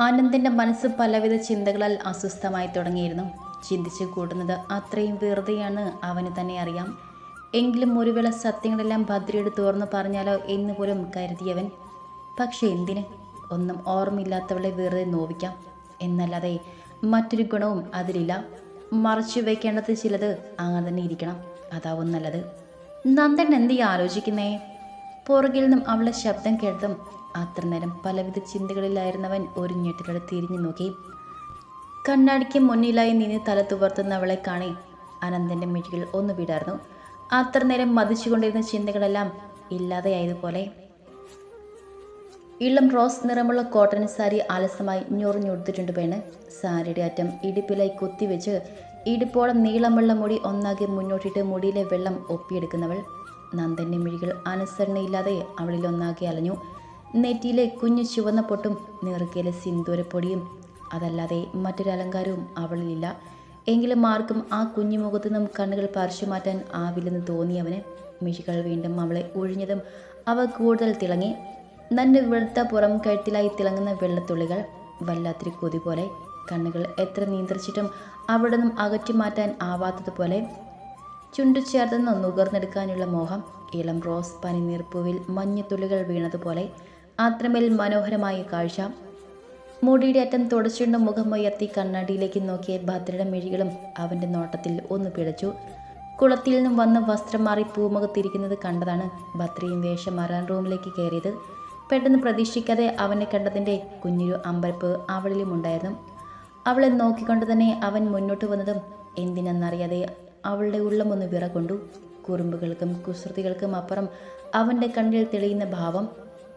ആനന്ദിന്റെ മനസ്സ് പലവിധ ചിന്തകളാൽ അസ്വസ്ഥമായി തുടങ്ങിയിരുന്നു. ചിന്തിച്ചു കൂട്ടുന്നത് അത്രയും വെറുതെയാണ് അവന് തന്നെ അറിയാം. എങ്കിലും ഒരു വേള സത്യങ്ങളെല്ലാം ഭദ്രയോട് തുറന്നു പറഞ്ഞാലോ എന്ന് പോലും കരുതിയവൻ പക്ഷെ എന്തിന്? ഒന്നും ഓർമ്മയില്ലാത്തവളെ വെറുതെ നോവിക്കാം. എന്നല്ലാതെ മറ്റൊരു ഗുണവും അതിലില്ല. മറച്ചു വയ്ക്കേണ്ടത് ചിലത് അങ്ങനെ തന്നെ ഇരിക്കണം. അതാവും നല്ലത്. നന്ദൻ എന്ത് ആലോചിക്കുന്നേ? പുറകിൽ നിന്നും അവളെ ശബ്ദം കേട്ടതും അത്ര നേരം പലവിധ ചിന്തകളിലായിരുന്നവൻ ഒരു ഞെട്ടിലൂടെ തിരിഞ്ഞു നോക്കി. കണ്ണാടിക്ക് മുന്നിലായി നിന്ന് തല തുവർത്തുന്നവളെ കാണി അനന്തന്റെ മിഴികൾ ഒന്ന് വിടാർന്നു. അത്ര നേരം മതിച്ചുകൊണ്ടിരുന്ന ചിന്തകളെല്ലാം ഇല്ലാതെയായതുപോലെ ഇളം റോസ് നിറമുള്ള കോട്ടൺ സാരി ആലസ്യമായി ഞൊറിഞ്ഞുടുത്തിട്ടുണ്ട് പെണ്ണ്. സാരിയുടെ അറ്റം ഇടുപ്പിലായി കുത്തിവെച്ച് ഇടുപ്പോളം നീളമുള്ള മുടി ഒന്നാകെ മുന്നോട്ടിട്ട് മുടിയിലെ വെള്ളം ഒപ്പിയെടുക്കുന്നവൾ. നന്ദന്റെ മിഴികൾ അനുസരണയില്ലാതെ അവളിൽ ഒന്നാകെ അലഞ്ഞു. നെറ്റിയിലെ കുഞ്ഞു ചുവന്ന പൊട്ടും നീറുക്കയിലെ സിന്ദൂരപ്പൊടിയും അതല്ലാതെ മറ്റൊരു അലങ്കാരവും അവളിലില്ല. എങ്കിലും ആർക്കും ആ കുഞ്ഞു മുഖത്തു നിന്നും കണ്ണുകൾ പറിച്ചു മാറ്റാൻ ആവില്ലെന്ന് തോന്നിയവന് മിഴികൾ വീണ്ടും അവളെ ഒഴിഞ്ഞതും അവ കൂടുതൽ തിളങ്ങി. നന്റെ വെളുത്ത പുറം കഴുത്തിലായി തിളങ്ങുന്ന വെള്ളത്തുള്ളികൾ വല്ലാത്തൊരു കൊതി പോലെ കണ്ണുകൾ എത്ര നിയന്ത്രിച്ചിട്ടും അവിടെ നിന്നും അകറ്റി മാറ്റാൻ ആവാത്തതുപോലെ ചുണ്ടു ചേർത്തുനിന്ന് നുകർന്നെടുക്കാനുള്ള മോഹം. ഇളം റോസ് പനിനീർപ്പൂവിൽ മഞ്ഞത്തുള്ളികൾ വീണതുപോലെ അത്രമേൽ മനോഹരമായ കാഴ്ച. മുടിയുടെ അറ്റം തുടച്ചുകൊണ്ട് മുഖം ഉയർത്തി കണ്ണാടിയിലേക്ക് നോക്കിയ ഭദ്രയുടെ മിഴികളും അവന്റെ നോട്ടത്തിൽ ഒന്ന് പിടച്ചു കുളത്തിൽ നിന്നും വന്ന് വസ്ത്രം മാറി പൂമുഖത്തിരിക്കുന്നത് കണ്ടതാണ് ഭദ്രയും വേഷം മാറാൻ റൂമിലേക്ക് കയറിയത്. പെട്ടെന്ന് പ്രതീക്ഷിക്കാതെ അവനെ കണ്ടതിന്റെ കുഞ്ഞൊരു അമ്പരപ്പ് അവളിലും ഉണ്ടായിരുന്നു. അവളെ നോക്കിക്കൊണ്ട് തന്നെ അവൻ മുന്നോട്ട് വന്നതും എന്തിനെന്നറിയാതെ അവളുടെ ഉള്ളമൊന്ന് വിറകൊണ്ടു. കുറുമ്പുകൾക്കും കുസൃതികൾക്കും അപ്പുറം അവന്റെ കണ്ണിൽ തെളിയുന്ന ഭാവം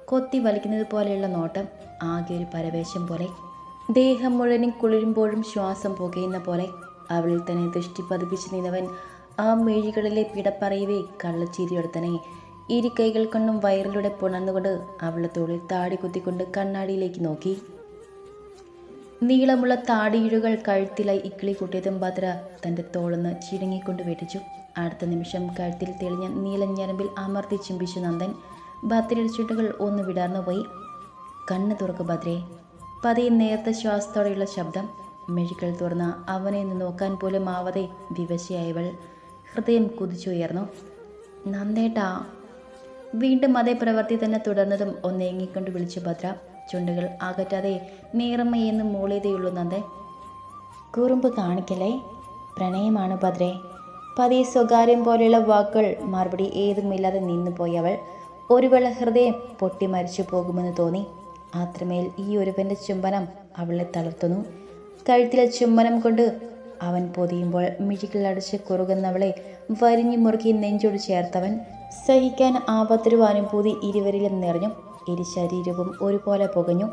കൊത്തി വലിക്കുന്നത് പോലെയുള്ള നോട്ടം ആകെ ഒരു പരവേശം പോലെ. ദേഹം മുഴുവനും കുളിരുമ്പോഴും ശ്വാസം പുകയുന്ന പോലെ. അവളിൽ തന്നെ ദൃഷ്ടി പതിപ്പിച്ച് നിന്നവൻ ആ മേഴികളിലെ പിടപ്പറയവേ കള്ളച്ചിരിയെടുത്തനെ ഇരു കൈകൾ കൊണ്ടും വയറിലൂടെ പുണർന്നുകൊണ്ട് അവളുടെ തോളിൽ താടി കുത്തിക്കൊണ്ട് കണ്ണാടിയിലേക്ക് നോക്കി. നീളമുള്ള താടിയിഴുകൾ കഴുത്തിലായി ഇക്കിളി കൂട്ടിയതും ഭദ്ര തന്റെ തോളെന്ന് ചിടുങ്ങിക്കൊണ്ട് വെടിച്ചു അടുത്ത നിമിഷം കഴുത്തിൽ തെളിഞ്ഞ നീലഞ്ഞരമ്പിൽ അമർത്തി ചിമ്പിച്ചു നന്ദൻ. ഭദ്രയുടെ ചുട്ടുകൾ ഒന്ന് വിടാർന്നു പോയി. കണ്ണ് തുറക്കു ഭദ്രേ. പതിയെ നേർത്ത ശ്വാസത്തോടെയുള്ള ശബ്ദം. മെഴുകൾ തുറന്ന അവനെ ഒന്ന് നോക്കാൻ പോലും ആവാതെ വിവശയായവൾ ഹൃദയം കുതിച്ചുയർന്നു. നന്ദേട്ടാ വീണ്ടും അതേ പ്രവൃത്തി തന്നെ തുടർന്നതും ഒന്നേങ്ങിക്കൊണ്ട് വിളിച്ചു ഭദ്ര. ചുണ്ടുകൾ അകറ്റാതെ നീറമ്മയെന്ന് മൂളിയതേയുള്ളൂ നന്ദൻ. കുറുമ്പ് കാണിക്കലേ പ്രണയമാണ് ഭദ്രേ. പതിയെ സ്വകാര്യം പോലെയുള്ള വാക്കുകൾ മറുപടി ഏതുമില്ലാതെ നിന്നുപോയി അവൾ. ഒരു വേള ഹൃദയം പൊട്ടി മരിച്ചു പോകുമെന്ന് തോന്നി. അത്രമേൽ ഈ ഒരുവന്റെ ചുംബനം അവളെ തളർത്തുന്നു. കഴുത്തിലെ ചുംബനം കൊണ്ട് അവൻ പൊതിയുമ്പോൾ മിഴികളടിച്ച് കുറുകുന്നവളെ വരിഞ്ഞു മുറുക്കി നെഞ്ചോട് ചേർത്തവൻ. സഹിക്കാൻ ആപത്തൊരു അനുഭൂതി ഇരുവരിലും നിറഞ്ഞു. ഇരു ശരീരവും ഒരുപോലെ പുകഞ്ഞു.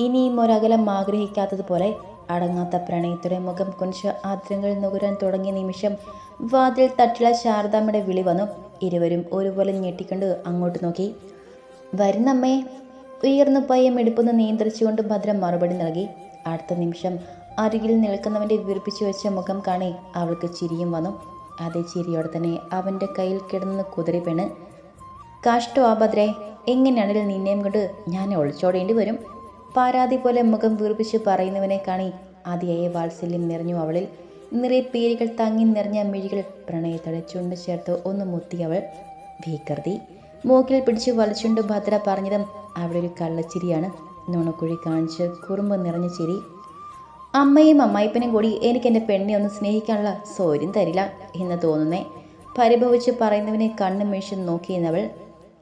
ഇനിയും ഒരകലം ആഗ്രഹിക്കാത്തതുപോലെ അടങ്ങാത്ത പ്രണയത്തുടെ മുഖം കുനിച്ച് ആദ്രങ്ങൾ നുകരാൻ തുടങ്ങിയ നിമിഷം വാതിൽ തട്ടിള ശാരദാമ്മയുടെ വിളി വന്നു. ഇരുവരും ഒരുപോലെ ഞെട്ടിക്കൊണ്ട് അങ്ങോട്ട് നോക്കി. വരുന്നമ്മേ ഉയർന്നു പയ്യം എടുപ്പൊന്ന് നിയന്ത്രിച്ചുകൊണ്ട് ഭദ്രം മറുപടി നൽകി. അടുത്ത നിമിഷം അരികിൽ നിൽക്കുന്നവന്റെ വിറപ്പിച്ചു വെച്ച മുഖം കാണി അവൾക്ക് ചിരിയും വന്നു. അതേ ചിരിയോടെ തന്നെ അവന്റെ കയ്യിൽ കിടന്ന് കുതിരി പെണ് കാഷ്ടോ ആ ഭദ്രേ എങ്ങനെയാണെങ്കിലും നിന്നെയും കൊണ്ട് ഞാൻ ഒളിച്ചോടേണ്ടി വരും. പാരാതി പോലെ മുഖം വീർപ്പിച്ച് പറയുന്നവനെ കാണി അതിയായ വാത്സല്യം നിറഞ്ഞു അവളിൽ. നിറയെ പേരുകൾ തങ്ങി നിറഞ്ഞ മിഴികൾ പ്രണയത്തോടെ ചുണ്ട് ചേർത്ത് ഒന്ന് മുത്തി അവൾ. ഭീകൃതി മൂക്കിൽ പിടിച്ച് വലിച്ചുണ്ട് ഭദ്ര പറഞ്ഞതും അവിടെ ഒരു കള്ളച്ചിരിയാണ്. നുണക്കുഴി കാണിച്ച് കുറുമ്പ് നിറഞ്ഞ ചിരി. അമ്മയും അമ്മായിപ്പനും കൂടി എനിക്ക് എന്റെ പെണ്ണെ ഒന്ന് സ്നേഹിക്കാനുള്ള സൗര്യം തരില്ല എന്ന് തോന്നുന്നേ. പരിഭവിച്ച് പറയുന്നവനെ കണ്ണു വീഴ്ച നോക്കിയെന്നവൾ.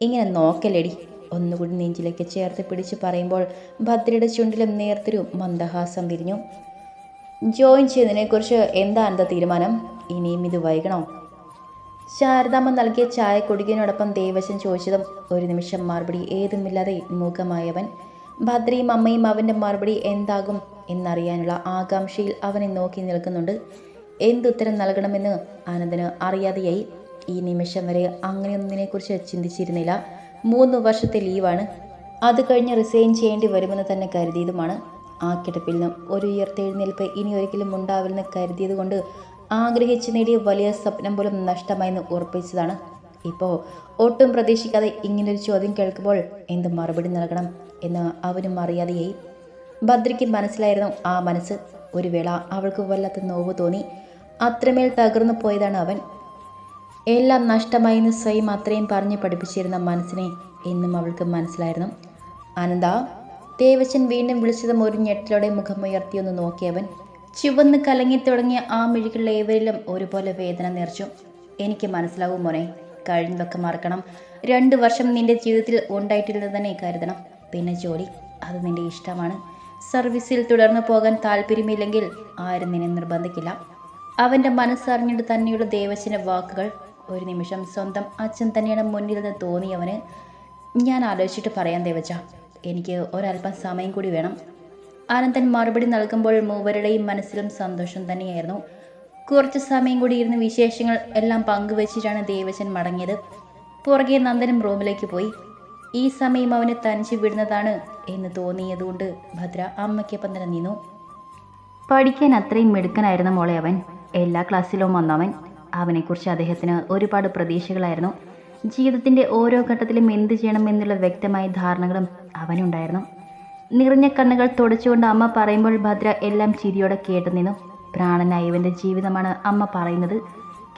ഇങ്ങനെ നോക്കല്ലേടി ഒന്നുകൂടി നെഞ്ചിലേക്ക് ചേർത്ത് പിടിച്ച് പറയുമ്പോൾ ഭദ്രയുടെ ചുണ്ടിലും നേർത്തൊരു മന്ദഹാസം വിരിഞ്ഞു. ജോയിൻ ചെയ്തതിനെക്കുറിച്ച് എന്താ എന്താ തീരുമാനം? ഇനിയും ഇത് വൈകണോ? ശാരദാമ്മ നൽകിയ ചായ കുടിക്കുന്നതിനോടൊപ്പം ദേവശൻ ചോദിച്ചതും ഒരു നിമിഷം മറുപടി ഏതുമില്ലാതെ മൂകമായവൻ ഭദ്രയും അമ്മയും അവന്റെ മറുപടി എന്താകും എന്നറിയാനുള്ള ആകാംക്ഷയിൽ അവനെ നോക്കി നിൽക്കുന്നുണ്ട്. എന്തുത്തരം നൽകണമെന്ന് ആനന്ദന് അറിയാതെയായി. ഈ നിമിഷം വരെ അങ്ങനെയൊന്നിനെക്കുറിച്ച് ചിന്തിച്ചിരുന്നില്ല. മൂന്ന് വർഷത്തെ ലീവാണ്. അത് കഴിഞ്ഞ് റിസൈൻ ചെയ്യേണ്ടി വരുമെന്ന് തന്നെ കരുതിയതുമാണ് ആ കിടപ്പിൽ നിന്നും. ഒരു ഉയർത്തെഴുന്നേൽപ്പ് ഇനി ഒരിക്കലും ഉണ്ടാവില്ലെന്ന് കരുതിയതുകൊണ്ട് ആഗ്രഹിച്ച് നേടിയ വലിയ സ്വപ്നം പോലും നഷ്ടമായെന്ന് ഉറപ്പിച്ചതാണ്. ഇപ്പോൾ ഒട്ടും പ്രതീക്ഷിക്കാതെ ഇങ്ങനൊരു ചോദ്യം കേൾക്കുമ്പോൾ എന്ത് മറുപടി നൽകണം എന്ന് അവനും അറിയാതെയായി. ഭദ്രയ്ക്ക് മനസ്സിലായിരുന്നു ആ മനസ്സ്. ഒരു വേള അവൾക്ക് വല്ലാത്ത നോവ് തോന്നി. അത്രമേൽ തകർന്നു പോയതാണ് അവൻ. എല്ലാം നഷ്ടമായി എന്ന് സ്വയം അത്രയും പറഞ്ഞ് പഠിപ്പിച്ചിരുന്ന മനസ്സിനെ എന്നും അവൾക്ക് മനസ്സിലായിരുന്നു. ആനന്ദ ദേവശൻ വീണ്ടും വിളിച്ചതും ഒരു ഞെട്ടലോടെ മുഖമുയർത്തിയൊന്ന് നോക്കിയവൻ ചുവന്ന് കലങ്ങി തുടങ്ങിയ ആ മിഴികളിലെ ഏവരിലും ഒരുപോലെ വേദന നിറച്ചു. എനിക്ക് മനസ്സിലാവും മോനെ കഴിഞ്ഞതൊക്കെ മറക്കണം. രണ്ട് വർഷം നിന്റെ ജീവിതത്തിൽ ഉണ്ടായിട്ടില്ലെന്ന് തന്നെ കരുതണം. പിന്നെ ജോലി അത് നിന്റെ ഇഷ്ടമാണ്. സർവീസിൽ തുടർന്നു പോകാൻ താല്പര്യമില്ലെങ്കിൽ ആരും നിന്നെ നിർബന്ധിക്കില്ല. അവന്റെ മനസ്സറിഞ്ഞിട്ട് തന്നെയുള്ള ദേവച്ചന്റെ വാക്കുകൾ ഒരു നിമിഷം സ്വന്തം അച്ഛൻ തന്നെയാണ് മുന്നിൽ നിന്ന് തോന്നിയവന് ഞാൻ ആലോചിച്ചിട്ട് പറയാൻ ദേവച്ച. എനിക്ക് ഒരല്പം സമയം കൂടി വേണം. ആനന്ദൻ മറുപടി നൽകുമ്പോൾ മൂവരുടെയും മനസ്സിലും സന്തോഷം തന്നെയായിരുന്നു. കുറച്ച് സമയം കൂടി ഇരുന്ന് വിശേഷങ്ങൾ എല്ലാം പങ്കുവച്ചിട്ടാണ് ദേവചൻ മടങ്ങിയത്. പുറകെ നന്ദനും റൂമിലേക്ക് പോയി. ഈ സമയം അവനെ തനിച്ച് വിടുന്നതാണ് എന്ന് തോന്നിയതുകൊണ്ട് ഭദ്ര അമ്മയ്ക്കൊപ്പം തന്നെ നിന്നു. പഠിക്കാൻ അത്രയും മിടുക്കനായിരുന്നു മോളെ അവൻ. എല്ലാ ക്ലാസ്സിലും വന്നവൻ. അവനെക്കുറിച്ച് അദ്ദേഹത്തിന് ഒരുപാട് പ്രതീക്ഷകളായിരുന്നു. ജീവിതത്തിന്റെ ഓരോ ഘട്ടത്തിലും എന്ത് ചെയ്യണം എന്നുള്ള വ്യക്തമായ ധാരണകളും അവനുണ്ടായിരുന്നു. നിറഞ്ഞ കണ്ണുകൾ തുടച്ചുകൊണ്ട് അമ്മ പറയുമ്പോൾ ഭദ്ര എല്ലാം ചിരിയോടെ കേട്ടു നിന്നു. പ്രാണനായ ഇവന്റെ ജീവിതമാണ് അമ്മ പറയുന്നത്.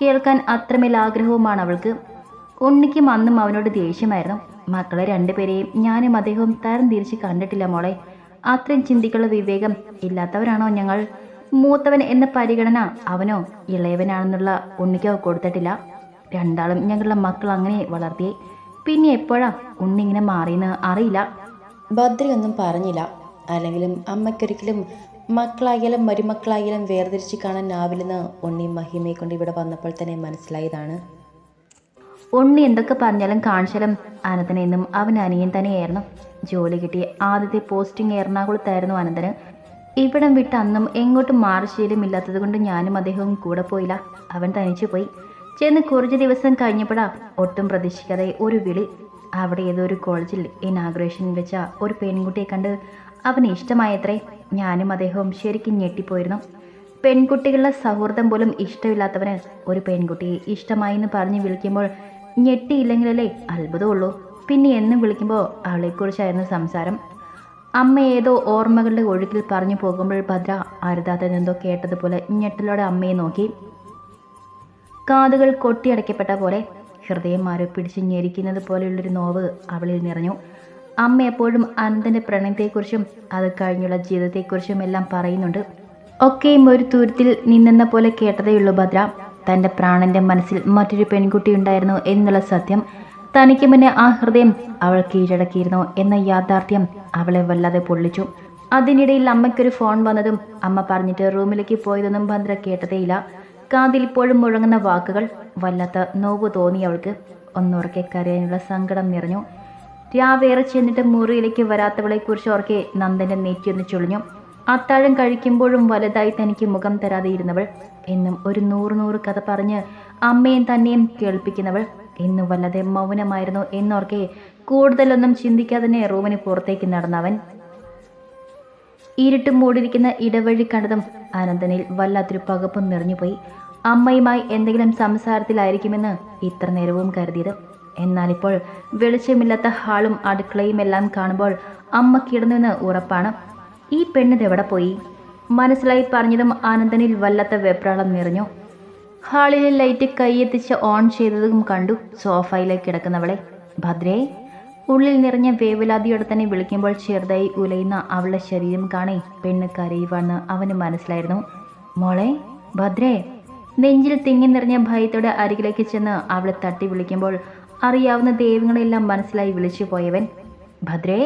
കേൾക്കാൻ അത്രമേൽ ആഗ്രഹവുമാണ് അവൾക്ക്. ഉണ്ണിക്കും അന്നും അവനോട് ദേഷ്യമായിരുന്നു. മക്കളെ രണ്ടുപേരെയും ഞാനും അദ്ദേഹവും തരം തിരിച്ച് കണ്ടിട്ടില്ല മോളെ. അത്രയും ചിന്തിക്കുള്ള വിവേകം ഇല്ലാത്തവരാണോ ഞങ്ങൾ? മൂത്തവൻ എന്ന പരിഗണന അവനോ ഇളയവനാണെന്നുള്ള ഉണ്ണിക്കോ കൊടുത്തിട്ടില്ല. രണ്ടാളും ഞങ്ങളുടെ മക്കൾ അങ്ങനെ വളർത്തിയേ പിന്നെ എപ്പോഴാ ഉണ്ണി ഇങ്ങനെ മാറിയെന്ന് അറിയില്ല. ഭദ്രയൊന്നും പറഞ്ഞില്ല. അല്ലെങ്കിലും അമ്മയ്ക്കൊരിക്കലും മക്കളായാലും മരുമക്കളായാലും വേർതിരിച്ച് കാണാനാവില്ലെന്ന് ഉണ്ണി മഹിമയെ കൊണ്ട് ഇവിടെ വന്നപ്പോൾ തന്നെ മനസ്സിലായതാണ്. ഉണ്ണി എന്തൊക്കെ പറഞ്ഞാലും കാണിച്ചാലും അനന്തനെന്നും അവൻ അനിയൻ തന്നെയായിരുന്നു. ജോലി കിട്ടി ആദ്യത്തെ പോസ്റ്റിംഗ് എറണാകുളത്തായിരുന്നു അനന്തന്. ഇവിടം വിട്ട് അന്നും എങ്ങോട്ടും മാറി ഇല്ലാത്തത് കൊണ്ട് ഞാനും അദ്ദേഹവും കൂടെ പോയില്ല. അവൻ തനിച്ചു പോയി. ചെന്ന് കുറച്ച് ദിവസം കഴിഞ്ഞപ്പോഴാ ഒട്ടും പ്രതീക്ഷിക്കാതെ ഒരു വിളി. അവിടെ ഏതോ ഒരു കോളേജിൽ ഇനാഗ്രേഷൻ വെച്ച ഒരു പെൺകുട്ടിയെ കണ്ട് അവന് ഇഷ്ടമായത്രേ. ഞാനും അദ്ദേഹവും ശരിക്കും ഞെട്ടിപ്പോയിരുന്നു. പെൺകുട്ടികളുടെ സൗഹൃദം പോലും ഇഷ്ടമില്ലാത്തവന് ഒരു പെൺകുട്ടിയെ ഇഷ്ടമായി എന്ന് പറഞ്ഞ് വിളിക്കുമ്പോൾ ഞെട്ടിയില്ലെങ്കിലല്ലേ അത്ഭുതമുള്ളൂ. പിന്നെ എന്നും വിളിക്കുമ്പോൾ അവളെക്കുറിച്ചായിരുന്നു സംസാരം. അമ്മ ഏതോ ഓർമ്മകളുടെ ഒഴുക്കിൽ പറഞ്ഞു പോകുമ്പോൾ ഭദ്ര എന്തോ കേട്ടതുപോലെ ഞെട്ടലോടെ അമ്മയെ നോക്കി. കാതുകൾ കൊട്ടിയടക്കപ്പെട്ട പോലെ ഹൃദയം ആരോ പിടിച്ച് ഞെരിക്കുന്നത് പോലെയുള്ളൊരു നോവ് അവളിൽ നിറഞ്ഞു. അമ്മ എപ്പോഴും അനന്തന്റെ പ്രണയത്തെക്കുറിച്ചും അത് കഴിഞ്ഞുള്ള ജീവിതത്തെക്കുറിച്ചും എല്ലാം പറയുന്നുണ്ട്. ഒക്കെയും ഒരു തുരുത്തിൽ നിന്നെന്ന പോലെ കേട്ടതേയുള്ളൂ ഭദ്ര. തന്റെ പ്രാണന്റെ മനസ്സിൽ മറ്റൊരു പെൺകുട്ടി ഉണ്ടായിരുന്നു എന്നുള്ള സത്യം തനിക്ക് മുന്നേ ആ ഹൃദയം അവൾ കീഴടക്കിയിരുന്നു എന്ന യാഥാർത്ഥ്യം അവളെ വല്ലാതെ പൊള്ളിച്ചു. അതിനിടയിൽ അമ്മയ്ക്കൊരു ഫോൺ വന്നതും അമ്മ പറഞ്ഞിട്ട് റൂമിലേക്ക് പോയതൊന്നും ഭദ്ര കേട്ടതേയില്ല. കാതിൽ ഇപ്പോഴും മുഴങ്ങുന്ന വാക്കുകൾ വല്ലാത്ത നോവ് തോന്നി അവൾക്ക്. ഒന്നുറക്കെ കരയാനുള്ള സങ്കടം നിറഞ്ഞു. രാവേറെ ചെന്നിട്ട് മുറിയിലേക്ക് വരാത്തവളെക്കുറിച്ച് ഓർക്കെ നന്ദന്റെ നെറ്റിയൊന്ന് ചുളിഞ്ഞു. അത്താഴം കഴിക്കുമ്പോഴും വലുതായി തനിക്ക് മുഖം തരാതെ ഇരുന്നവൾ എന്നും ഒരു നൂറ് നൂറ് കഥ പറഞ്ഞ് അമ്മയും തന്നെയും കേൾപ്പിക്കുന്നവൾ. ഇന്നും വല്ലാതെ മൗനമായിരുന്നു എന്നോർക്കെ കൂടുതലൊന്നും ചിന്തിക്കാതെ തന്നെ റൂമിന് പുറത്തേക്ക് നടന്നവൻ. ഇരുട്ട് മൂടിയിരിക്കുന്ന ഇടവഴി കണ്ടതും അനന്തനിൽ വല്ലാത്തൊരു പകപ്പും നിറഞ്ഞുപോയി. അമ്മയുമായി എന്തെങ്കിലും സംസാരത്തിലായിരിക്കുമെന്ന് ഇത്ര നേരവും കരുതിയത്. എന്നാലിപ്പോൾ വെളിച്ചമില്ലാത്ത ഹാളും അടുക്കളയും എല്ലാം കാണുമ്പോൾ അമ്മ കിടന്നുവെന്ന് ഉറപ്പാണ്. ഈ പെണ്ണിത് എവിടെ പോയി? മനസ്സിലായി പറഞ്ഞതും ആനന്ദനിൽ വല്ലാത്ത വെപ്രാളം നിറഞ്ഞു. ഹാളിലെ ലൈറ്റ് കൈയെത്തിച്ച് ഓൺ ചെയ്തതും കണ്ടു സോഫയിലേക്ക് കിടക്കുന്നവളെ. ഭദ്രേ ഉള്ളിൽ നിറഞ്ഞ വേവലാതിയോടെ തന്നെ വിളിക്കുമ്പോൾ ചെറുതായി ഉലയുന്ന അവളുടെ ശരീരം കാണേ പെണ്ണ് കരയുവാണെന്ന് അവന് മനസ്സിലായിരുന്നു. മോളെ ഭദ്രേ നെഞ്ചിൽ തിങ്ങി നിറഞ്ഞ ഭയത്തോടെ അരികിലേക്ക് ചെന്ന് അവളെ തട്ടി വിളിക്കുമ്പോൾ അറിയാവുന്ന ദൈവങ്ങളെല്ലാം മനസ്സിലായി വിളിച്ചു പോയവൻ. ഭദ്രേ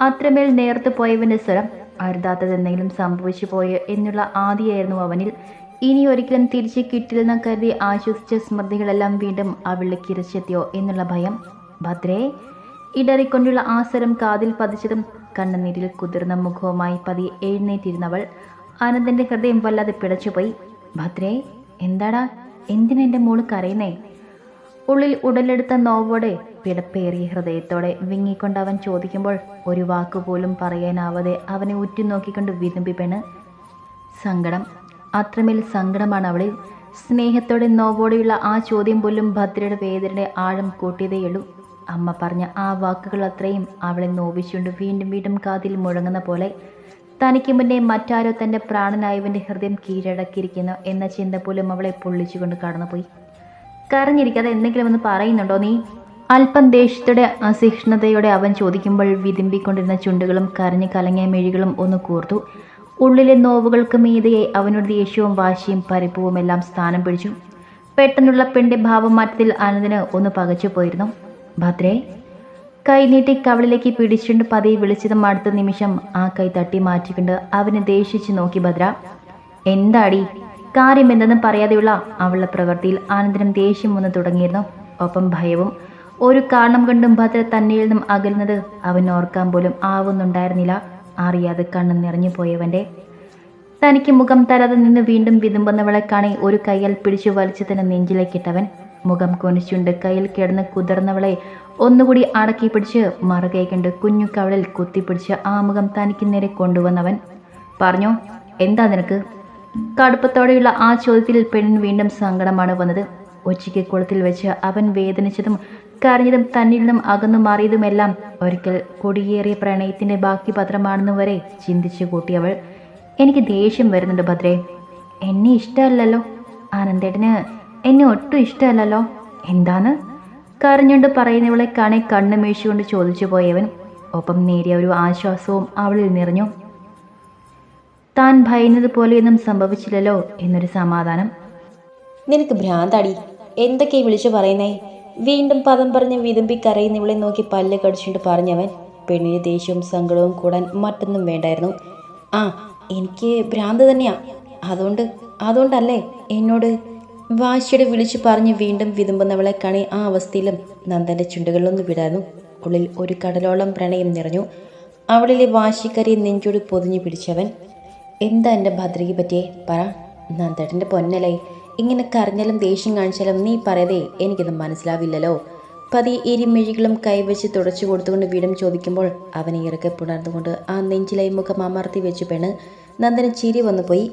അത്രമേൽ നേർത്തു പോയവന്റെ സ്വരം അരുതാത്തതെന്തെങ്കിലും സംഭവിച്ചു പോയോ എന്നുള്ള ആദിയായിരുന്നു അവനിൽ. ഇനി ഒരിക്കലും തിരിച്ച് കിട്ടില്ലെന്ന് കരുതി ആശ്വസിച്ച സ്മൃതികളെല്ലാം വീണ്ടും അവളിലേക്ക് കിരച്ചെത്തിയോ എന്നുള്ള ഭയം. ഭദ്രേ ഇടറിക്കൊണ്ടുള്ള ആസരം കാതിൽ പതിച്ചതും കണ്ണുനീരിൽ കുതിർന്ന മുഖവുമായി പതി എഴുന്നേറ്റിരുന്നവൾ ആനന്ദന്റെ ഹൃദയം വല്ലാതെ പിടച്ചുപോയി. ഭദ്രേ എന്താടാ? എന്തിനാ എന്റെ മോൾ കരയുന്നേ? ഉള്ളിൽ ഉടലെടുത്ത നോവോടെ പിടപ്പേറിയ ഹൃദയത്തോടെ വിങ്ങിക്കൊണ്ട് അവൻ ചോദിക്കുമ്പോൾ ഒരു വാക്കുപോലും പറയാനാവാതെ അവനെ ഉറ്റുനോക്കിക്കൊണ്ട് വിതുമ്പി പെണ്. സങ്കടം. അത്രമേൽ സങ്കടമാണ് അവളിൽ സ്നേഹത്തോടെ നോവോടെയുള്ള ആ ചോദ്യം പോലും ഭദ്രയുടെ വേദനയുടെ ആഴം കൂട്ടിയതേയുള്ളൂ അമ്മ പറഞ്ഞ ആ വാക്കുകൾ അത്രയും അവളെ നോവിച്ചുകൊണ്ട് വീണ്ടും വീണ്ടും കാതിൽ മുഴങ്ങുന്ന പോലെ. തനിക്ക് മുന്നേ മറ്റാരോ തന്റെ പ്രാണനായവന്റെ ഹൃദയം കീഴടക്കിയിരിക്കുന്നു എന്ന ചിന്ത പോലും അവളെ പൊള്ളിച്ചുകൊണ്ട് കടന്നുപോയി. കരഞ്ഞിരിക്കാതെ എന്തെങ്കിലും ഒന്ന് പറയുന്നുണ്ടോ നീ? അല്പം ദേഷ്യത്തോടെ അസഹിഷ്ണുതയോടെ അവൻ ചോദിക്കുമ്പോൾ വിതുമ്പിക്കൊണ്ടിരുന്ന ചുണ്ടുകളും കരഞ്ഞു കലങ്ങിയ മെഴികളും ഒന്ന് കൂർത്തു. ഉള്ളിലെ നോവുകൾക്ക് മീതയെ അവനോട് ദേഷ്യവും വാശിയും പരിപ്പവും എല്ലാം സ്ഥാനം പിടിച്ചു. പെട്ടെന്നുള്ള പെണ്ണിന്റെ ഭാവമാറ്റത്തിൽ ആനന്ദിന് ഒന്ന് പകച്ചു പോയിരുന്നു. ഭദ്രേ കൈനീട്ടി കവളിലേക്ക് പിടിച്ചുകൊണ്ട് പതിയെ വിളിച്ചതും അടുത്ത നിമിഷം ആ കൈ തട്ടി മാറ്റിക്കൊണ്ട് അവനെ ദേഷിച്ചു നോക്കി ഭദ്ര. എന്താടി? കാര്യം എന്തെന്ന് പറയാതെയുള്ള അവളുടെ പ്രവൃത്തിയിൽ ആനന്ദനം ദേഷ്യം വന്ന് തുടങ്ങിയിരുന്നു. ഒപ്പം ഭയവും ഒരു കാരണം കണ്ടും ഭദ്ര തന്നിൽ നിന്നും അകലുന്നത് അവൻ ഓർക്കാൻ പോലും ആവുന്നുണ്ടായിരുന്നില്ല. അറിയാതെ കണ്ണു നിറഞ്ഞു പോയവന്റെ തനിക്ക് മുഖം തരാതെ നിന്ന് വീണ്ടും വിതുമ്പുന്നവളെ കാണി ഒരു കൈയാൽ പിടിച്ചു വലിച്ചു തന്നെ നെഞ്ചിലേക്കിട്ടവൻ മുഖം കൊനിച്ചുണ്ട്. കയ്യിൽ കിടന്ന് കുതിർന്നവളെ ഒന്നുകൂടി അടക്കി പിടിച്ച് മറുകൈ കുഞ്ഞു കവളിൽ കുത്തിപ്പിടിച്ച് ആ മുഖം തനിക്ക് നേരെ കൊണ്ടുവന്നവൻ പറഞ്ഞു എന്താ നിനക്ക്? കടുപ്പത്തോടെയുള്ള ആ ചോദ്യത്തിൽ പെണ്ണിന് വീണ്ടും സങ്കടമാണ് വന്നത്. ഉച്ചയ്ക്ക് കുളത്തിൽ വെച്ച് അവൻ വേദനിച്ചതും കരഞ്ഞതും തന്നിൽ നിന്നും അകന്നു മാറിയതുമെല്ലാം ഒരിക്കൽ കൊടിയേറിയ പ്രണയത്തിന്റെ ബാക്കി പത്രമാണെന്ന് വരെ ചിന്തിച്ചു കൂട്ടിയവൾ എനിക്ക് ദേഷ്യം വരുന്നുണ്ട് ഭദ്രേ. എന്നെ ഇഷ്ടമല്ലല്ലോ. ആനന്ദേട്ടന് എന്നെ ഒട്ടും ഇഷ്ടമല്ലല്ലോ. എന്താണ് കരഞ്ഞുകൊണ്ട് പറയുന്നവളെ കാണെ കണ്ണു മേശുകൊണ്ട് ചോദിച്ചു പോയവൻ ഒപ്പം നേരിയ ഒരു ആശ്വാസവും അവളിൽ നിറഞ്ഞു. താൻ ഭയന്നത് പോലെയൊന്നും സംഭവിച്ചില്ലല്ലോ എന്നൊരു സമാധാനം. നിനക്ക് ഭ്രാന്താടി. എന്തൊക്കെ വിളിച്ചു പറയുന്നേ? വീണ്ടും പദം പറഞ്ഞ് വിതുമ്പി കരയുന്നവളെ നോക്കി പല്ല് കടിച്ചുകൊണ്ട് പറഞ്ഞവൻ പെണ്ണിന് ദേഷ്യവും സങ്കടവും കൂടാൻ മറ്റൊന്നും വേണ്ടായിരുന്നു. ആ എനിക്ക് ഭ്രാന്ത് തന്നെയാ. അതുകൊണ്ട് അതുകൊണ്ടല്ലേ എന്നോട് വാശിയുടെ വിളിച്ചു പറഞ്ഞ് വീണ്ടും വിതുമ്പുന്നവളെ കണി ആ അവസ്ഥയിലും നന്ദന്റെ ചുണ്ടുകളിലൊന്ന് വിടാനും ഉള്ളിൽ ഒരു കടലോളം പ്രണയം നിറഞ്ഞു. അവളിലെ വാശിക്കരി നെഞ്ചോട് പൊതിഞ്ഞു പിടിച്ചവൻ എന്താ എന്റെ ഭദ്രയ്ക്ക് പറ്റിയേ? പറ. നന്ദേട്ടന്റെ പൊന്നലേ ഇങ്ങനെ കരഞ്ഞാലും ദേഷ്യം കാണിച്ചാലും നീ പറയതേ എനിക്കത് മനസ്സിലാവില്ലല്ലോ. പതി ഇരുമിഴികളും കൈവച്ച് തുടച്ചു കൊടുത്തുകൊണ്ട് വീടും ചോദിക്കുമ്പോൾ അവനെ ഇറക്കെ പുണർന്നുകൊണ്ട് ആ നെഞ്ചിലായി മുഖം അമർത്തി വെച്ചു പെണ്ണ്. നന്ദന് ചിരി വന്നുപോയി.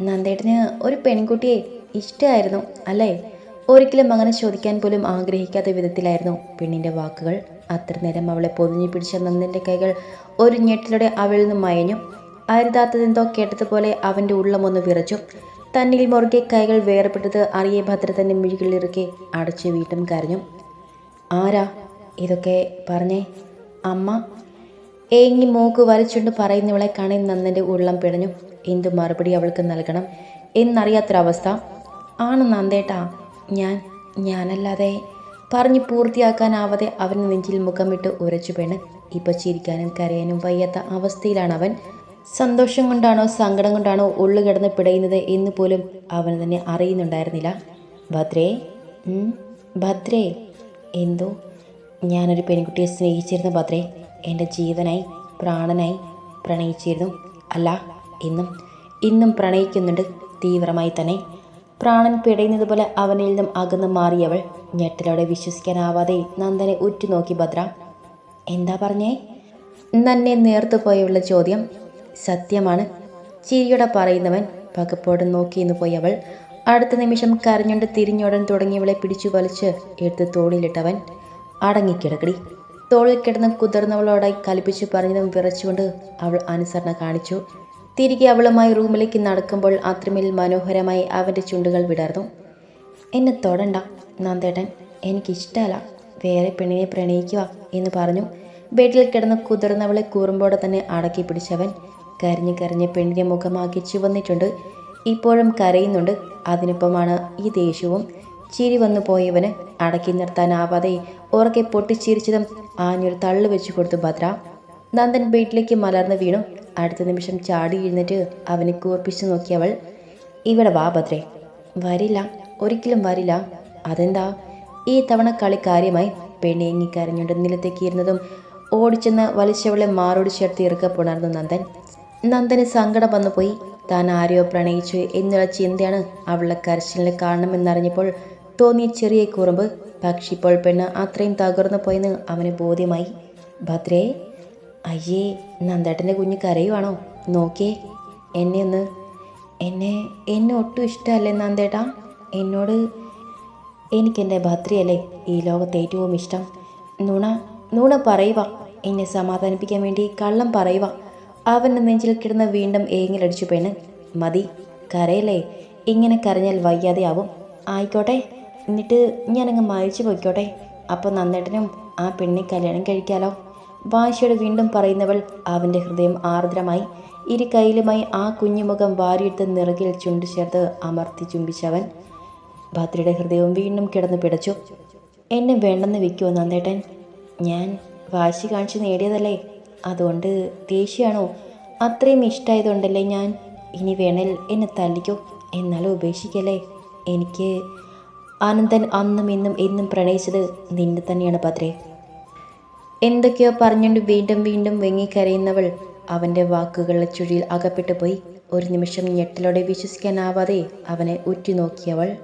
നന്ദേട്ടന് ഒരു പെൺകുട്ടിയെ ഇഷ്ടമായിരുന്നു അല്ലേ? ഒരിക്കലും അങ്ങനെ ചോദിക്കാൻ പോലും ആഗ്രഹിക്കാത്ത വിധത്തിലായിരുന്നു പെണ്ണിന്റെ വാക്കുകൾ. അത്ര നേരം അവളെ പൊതിഞ്ഞു പിടിച്ച നന്ദന്റെ കൈകൾ ഒരു ഞെട്ടിലൂടെ അവളിൽ നിന്ന് മയഞ്ഞു. അരുതാത്തതെന്തോ കേട്ടതുപോലെ അവന്റെ ഉള്ളമൊന്ന് വിറച്ചു. തന്നിൽ മുറുകെ കൈകൾ വേർപെട്ടത് അറിയെ തന്നെ മിഴികളിറക്കി അടച്ച് വീട്ടും കരഞ്ഞു. ആരാ ഇതൊക്കെ പറഞ്ഞേ? അമ്മ? ഏങ്ങി മൂക്ക് വരച്ചുകൊണ്ട് പറയുന്നവളെ കാണി നന്ദന്റെ ഉള്ളം പിടഞ്ഞു എന്തു മറുപടി അവൾക്ക് നൽകണം? എന്നറിയാത്തൊരവസ്ഥ. ആണ് നന്ദേട്ടാ ഞാൻ ഞാനല്ലാതെ പറഞ്ഞു പൂർത്തിയാക്കാനാവാതെ അവൻ നെഞ്ചിൽ മുഖമിട്ട് ഉരച്ചു പെണ്ണ് ഇപ്പൊ ചിരിക്കാനും കരയാനും വയ്യാത്ത അവസ്ഥയിലാണ് അവൻ സന്തോഷം കൊണ്ടാണോ സങ്കടം കൊണ്ടാണോ ഉള്ളു കിടന്ന് പിടയുന്നത് എന്ന് പോലും അവൻ തന്നെ അറിയുന്നുണ്ടായിരുന്നില്ല. ഭദ്രേ ഭദ്രേ. എന്തോ? ഞാനൊരു പെൺകുട്ടിയെ സ്നേഹിച്ചിരുന്നു ഭദ്രേ. എന്റെ ജീവനായി പ്രാണനായി പ്രണയിച്ചിരുന്നു. അല്ല ഇന്നും ഇന്നും പ്രണയിക്കുന്നുണ്ട് തീവ്രമായി തന്നെ. പ്രാണൻ പിടയുന്നത് പോലെ അവനിൽ നിന്നും അകന്നു മാറിയവൾ ഞെട്ടലോടെ വിശ്വസിക്കാനാവാതെ നന്ദനെ ഉറ്റുനോക്കി ഭദ്ര. എന്താ പറഞ്ഞേ? നന്നെ നേർത്തു പോയുള്ള ചോദ്യം. സത്യമാണ്. ചിരിയോടെ പറയുന്നവൻ പകപ്പോടെ നോക്കിയെന്ന് പോയവൾ അടുത്ത നിമിഷം കരഞ്ഞുകൊണ്ട് തിരിഞ്ഞോടാൻ തുടങ്ങിയവളെ പിടിച്ചു വലിച്ച് എടുത്ത് തോളിലിട്ടവൻ അടങ്ങിക്കിടക്കടി. തോളിൽ കിടന്ന് കുതിർന്നവളോടായി കലിപ്പിച്ചു പറഞ്ഞതും വിറച്ചുകൊണ്ട് അവൾ അനുസരണ കാണിച്ചു. തിരികെ അവളുമായി റൂമിലേക്ക് നടക്കുമ്പോൾ അത്രമേൽ മനോഹരമായി അവന്റെ ചുണ്ടുകൾ വിടർന്നു. എന്നെ തൊടണ്ട നന്ദേട്ടൻ. എനിക്കിഷ്ടമല്ല വേറെ പെണ്ണിനെ പ്രണയിക്കുക എന്ന് പറഞ്ഞു. ബെഡിൽ കിടന്ന് കുതിർന്നവളെ കൂറുമ്പോടെ തന്നെ അടക്കി പിടിച്ചവൻ കരഞ്ഞ് കരഞ്ഞ് പെണ്ണിന്റെ മുഖമാക്കി ചുവന്നിട്ടുണ്ട്. ഇപ്പോഴും കരയുന്നുണ്ട്. അതിനൊപ്പമാണ് ഈ ദേഷ്യവും. ചിരി വന്നു പോയവന് അടക്കി നിർത്താനാവാതെ ഉറക്കെ പൊട്ടിച്ചിരിച്ചതും ആഞ്ഞൊരു തള്ളു വെച്ചു കൊടുത്തു ഭദ്ര. നന്ദൻ ബെഡിലേക്ക് മലർന്ന് വീണു. അടുത്ത നിമിഷം ചാടി എഴുന്നേറ്റ് അവനെ കൂർപ്പിച്ചു നോക്കിയവൾ ഇവിടെ വാ ഭദ്രേ. വരില്ല. ഒരിക്കലും വരില്ല. അതെന്താ? ഈ തവണ കളി കാര്യമായി പെണ്ണേങ്ങി കരഞ്ഞുകൊണ്ട് നിലത്തേക്ക് ഇരുന്നതും ഓടിച്ചെന്ന് വലിച്ചവളെ മാറോട് ചേർത്ത് ഇറുക്കെ നന്ദൻ. നന്ദന് സങ്കടം വന്നുപോയി. താൻ ആരെയോ പ്രണയിച്ചു എന്നുള്ള ചിന്തയാണ് അവളുടെ കരച്ചിലിന് കാണണമെന്നറിഞ്ഞപ്പോൾ തോന്നിയ ചെറിയ കുറുമ്പ്. പക്ഷെ ഇപ്പോൾ പെണ്ണ് അത്രയും തകർന്നു പോയെന്ന് അവന് ബോധ്യമായി. ഭദ്രേ അയ്യേ നന്ദേട്ടന്റെ കുഞ്ഞ് കരയുവാണോ? നോക്കിയേ. എന്നെ ഒന്ന് എന്നെ എന്നെ ഒട്ടും ഇഷ്ടമല്ലേ നന്ദേട്ടാ? എന്നോട് എനിക്കെന്റെ ഭദ്രയല്ലേ ഈ ലോകത്ത് ഏറ്റവും ഇഷ്ടം? നുണ നുണ പറയുക എന്നെ സമാധാനിപ്പിക്കാൻ വേണ്ടി കള്ളം പറയുക അവന്റെ നെഞ്ചിൽ കിടന്ന് വീണ്ടും ഏങ്ങിലടിച്ചു പെണ്ണ്. മതി കരയല്ലേ? ഇങ്ങനെ കരഞ്ഞാൽ വയ്യാതെയാവും. ആയിക്കോട്ടെ എന്നിട്ട് ഞാനങ്ങ് മരിച്ചു പോയിക്കോട്ടെ. അപ്പോൾ നന്നേട്ടനും ആ പെണ്ണെ കല്യാണം കഴിക്കാലോ? വാശിയോട് വീണ്ടും പറയുന്നവൾ അവന്റെ ഹൃദയം ആർദ്രമായി. ഇരു കയ്യിലുമായി ആ കുഞ്ഞുമുഖം വാരിയെടുത്ത് നിറകിൽ ചുണ്ടു ചേർത്ത് അമർത്തി ചുംബിച്ചവൻ ഭദ്രയുടെ ഹൃദയവും വീണ്ടും കിടന്നു പിടച്ചു. എന്നെ വേണ്ടെന്ന് വെക്കുമോ നന്ദേട്ടൻ? ഞാൻ വാശി കാണിച്ച് നേടിയതല്ലേ? അതുകൊണ്ട് ദേഷ്യമാണോ അത്രയും ഇഷ്ടമായതുകൊണ്ടല്ലേ ഞാൻ? ഇനി വേണേൽ എന്നെ തല്ലിക്കോ. എന്നാലും ഉപേക്ഷിക്കല്ലേ? എനിക്ക് ആനന്ദൻ അന്നും ഇന്നും എന്നും പ്രണയിച്ചത് നിന്നെ തന്നെയാണ് പത്രേ എന്തൊക്കെയോ പറഞ്ഞുകൊണ്ട് വീണ്ടും വീണ്ടും വെങ്ങിക്കരയുന്നവൾ അവന്റെ വാക്കുകളുടെ ചുഴിയിൽ അകപ്പെട്ടു പോയി. ഒരു നിമിഷം ഞെട്ടലോടെ വിശ്വസിക്കാനാവാതെ അവനെ ഉറ്റുനോക്കിയവൾ